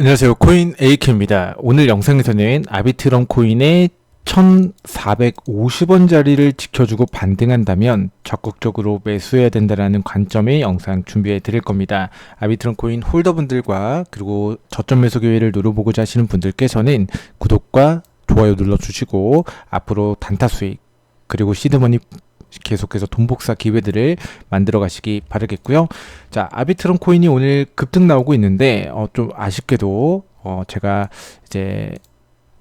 안녕하세요. 코인 AK입니다. 오늘 영상에서는 아비트럼 코인의 1450원짜리를 지켜주고 반등한다면 적극적으로 매수해야 된다는 관점의 영상 준비해 드릴 겁니다. 아비트럼 코인 홀더분들과 그리고 저점 매수 기회를 노려보고자 하시는 분들께서는 구독과 좋아요 눌러주시고 앞으로 단타 수익 그리고 시드머니 계속해서 돈 복사 기회들을 만들어 가시기 바라겠고요. 자, 아비트론 코인이 오늘 급등 나오고 있는데 어, 좀 아쉽게도 어, 제가 이제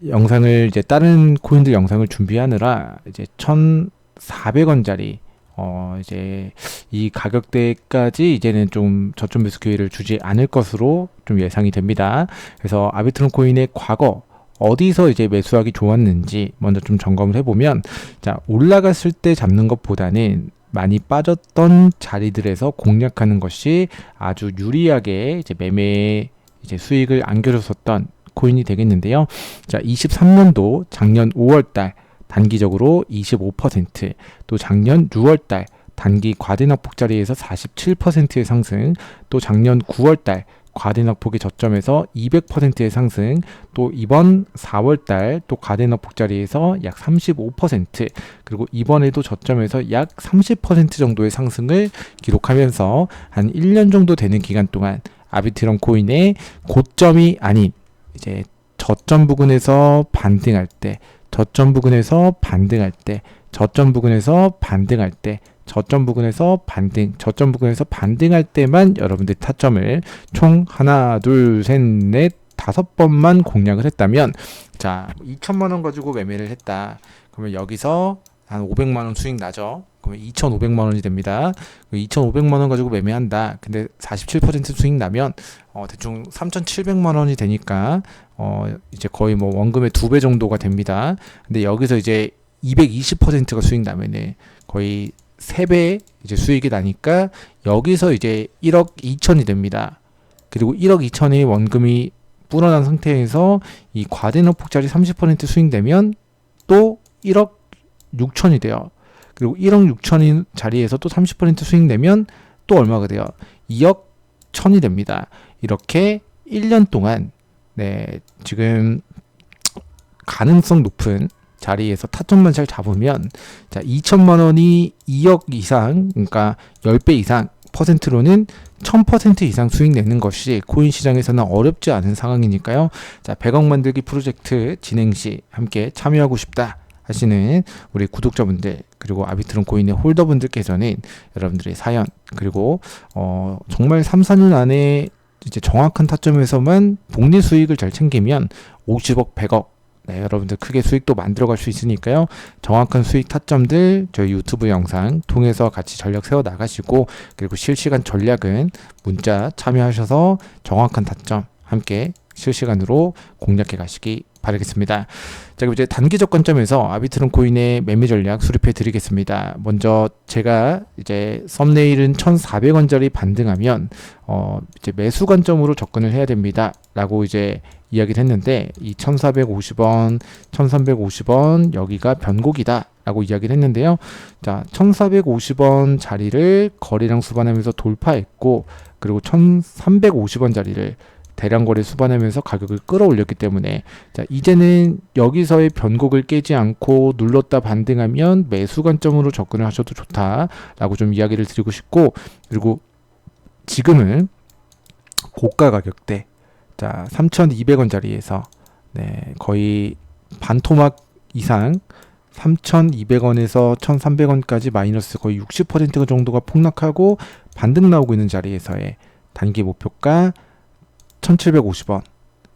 영상을 이제 다른 코인들 영상을 준비하느라 이제 1,400원짜리 어 이제 이 가격대까지 이제는 좀 저점 매수 기회를 주지 않을 것으로 좀 예상이 됩니다. 그래서 아비트론 코인의 과거 어디서 이제 매수하기 좋았는지 먼저 좀 점검을 해보면 자 올라갔을 때 잡는 것보다는 많이 빠졌던 자리들에서 공략하는 것이 아주 유리하게 이제 매매 이제 수익을 안겨줬었던 코인이 되겠는데요. 자 23년도 작년 5월달 단기적으로 25%, 또 작년 6월달 단기 과대납폭 자리에서 47%의 상승, 또 작년 9월달 과대낙폭의 저점에서 200%의 상승, 또 이번 4월달 또 과대낙폭 자리에서 약 35%, 그리고 이번에도 저점에서 약 30% 정도의 상승을 기록하면서 한 1년 정도 되는 기간 동안 아비트럼 코인의 고점이 아닌 이제 저점 부근에서 반등할 때, 저점 부근에서 반등할 때, 저점 부근에서 반등할 때 저점 부근에서 반등, 저점 부근에서 반등할 때만 여러분들 타점을 총 하나, 둘, 셋, 넷, 다섯 번만 공략을 했다면 자, 2천만 원 가지고 매매를 했다. 그러면 여기서 한 500만 원 수익 나죠. 그러면 2,500만 원이 됩니다. 2,500만 원 가지고 매매한다. 근데 47% 수익 나면 어, 대충 3,700만 원이 되니까 어, 이제 거의 뭐 원금의 두 배 정도가 됩니다. 근데 여기서 이제 220%가 수익 나면은 거의 3배 이제 수익이 나니까 여기서 이제 1억 2천이 됩니다. 그리고 1억 2천의 원금이 불어난 상태에서 이 과대납폭자리 30% 수익되면 또 1억 6천이 돼요. 그리고 1억 6천인 자리에서 또 30% 수익내면 또 얼마가 돼요? 2억 1천이 됩니다. 이렇게 1년 동안 네, 지금 가능성 높은 자리에서 타점만 잘 잡으면 자 2천만 원이 2억 이상 그러니까 10배 이상 퍼센트로는 1000% 이상 수익 내는 것이 코인 시장에서는 어렵지 않은 상황이니까요. 자, 100억 만들기 프로젝트 진행 시 함께 참여하고 싶다 하시는 우리 구독자분들 그리고 아비트론 코인의 홀더분들께서는 여러분들의 사연 그리고 어 정말 3, 4년 안에 이제 정확한 타점에서만 복리 수익을 잘 챙기면 50억, 100억 네, 여러분들 크게 수익도 만들어갈 수 있으니까요. 정확한 수익 타점들 저희 유튜브 영상 통해서 같이 전략 세워 나가시고 그리고 실시간 전략은 문자 참여하셔서 정확한 타점 함께 실시간으로 공략해 가시기 바라겠습니다. 자, 그럼 이제 단기적 관점에서 아비트론 코인의 매매 전략 수립해 드리겠습니다. 먼저 제가 이제 썸네일은 1,400원짜리 반등하면 어 이제 매수 관점으로 접근을 해야 됩니다. 라고 이제 이야기를 했는데 이 1450원, 1350원 여기가 변곡이다 라고 이야기를 했는데요. 자, 1450원 자리를 거래량 수반하면서 돌파했고 그리고 1350원 자리를 대량 거래 수반하면서 가격을 끌어올렸기 때문에 자, 이제는 여기서의 변곡을 깨지 않고 눌렀다 반등하면 매수 관점으로 접근을 하셔도 좋다라고 좀 이야기를 드리고 싶고 그리고 지금은 고가 가격대 자 3,200원짜리에서 네, 거의 반토막 이상 3,200원에서 1,300원까지 마이너스 거의 60% 정도가 폭락하고 반등 나오고 있는 자리에서의 단기 목표가 1,750원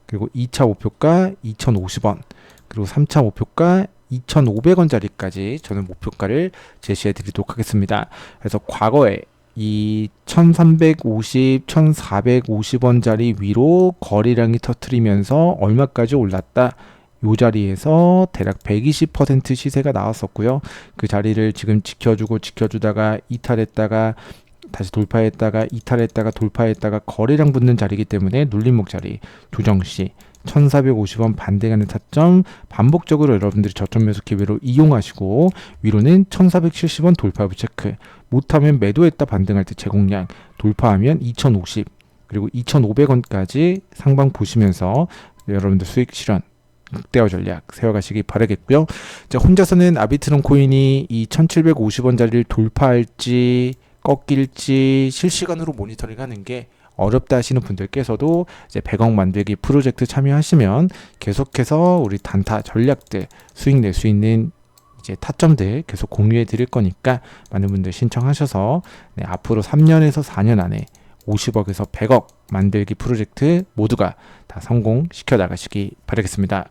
그리고 2차 목표가 2,050원 그리고 3차 목표가 2,500원짜리까지 저는 목표가를 제시해 드리도록 하겠습니다. 그래서 과거에 이 1350, 1450원짜리 위로 거래량이 터트리면서 얼마까지 올랐다. 요 자리에서 대략 120% 시세가 나왔었고요. 그 자리를 지금 지켜주고 지켜주다가 이탈했다가 다시 돌파했다가 이탈했다가 돌파했다가 거래량 붙는 자리이기 때문에 눌림목 자리 조정 시 1450원 반대가는 타점 반복적으로 여러분들이 저점 매수 기회로 이용하시고 위로는 1470원 돌파부 체크 못하면 매도했다 반등할 때 제공량 돌파하면 2050 그리고 2,500원까지 상방 보시면서 여러분들 수익 실현 6대어 전략 세워가시기 바라겠고요. 자, 혼자서는 아비트론 코인이 이 1,750원짜리를 돌파할지 꺾일지 실시간으로 모니터링 하는 게 어렵다 하시는 분들께서도 이제 100억 만들기 프로젝트 참여하시면 계속해서 우리 단타 전략들 수익 낼 수 있는 이제 타점들 계속 공유해 드릴 거니까 많은 분들 신청하셔서 네, 앞으로 3년에서 4년 안에 50억에서 100억 만들기 프로젝트 모두가 다 성공시켜 나가시기 바라겠습니다.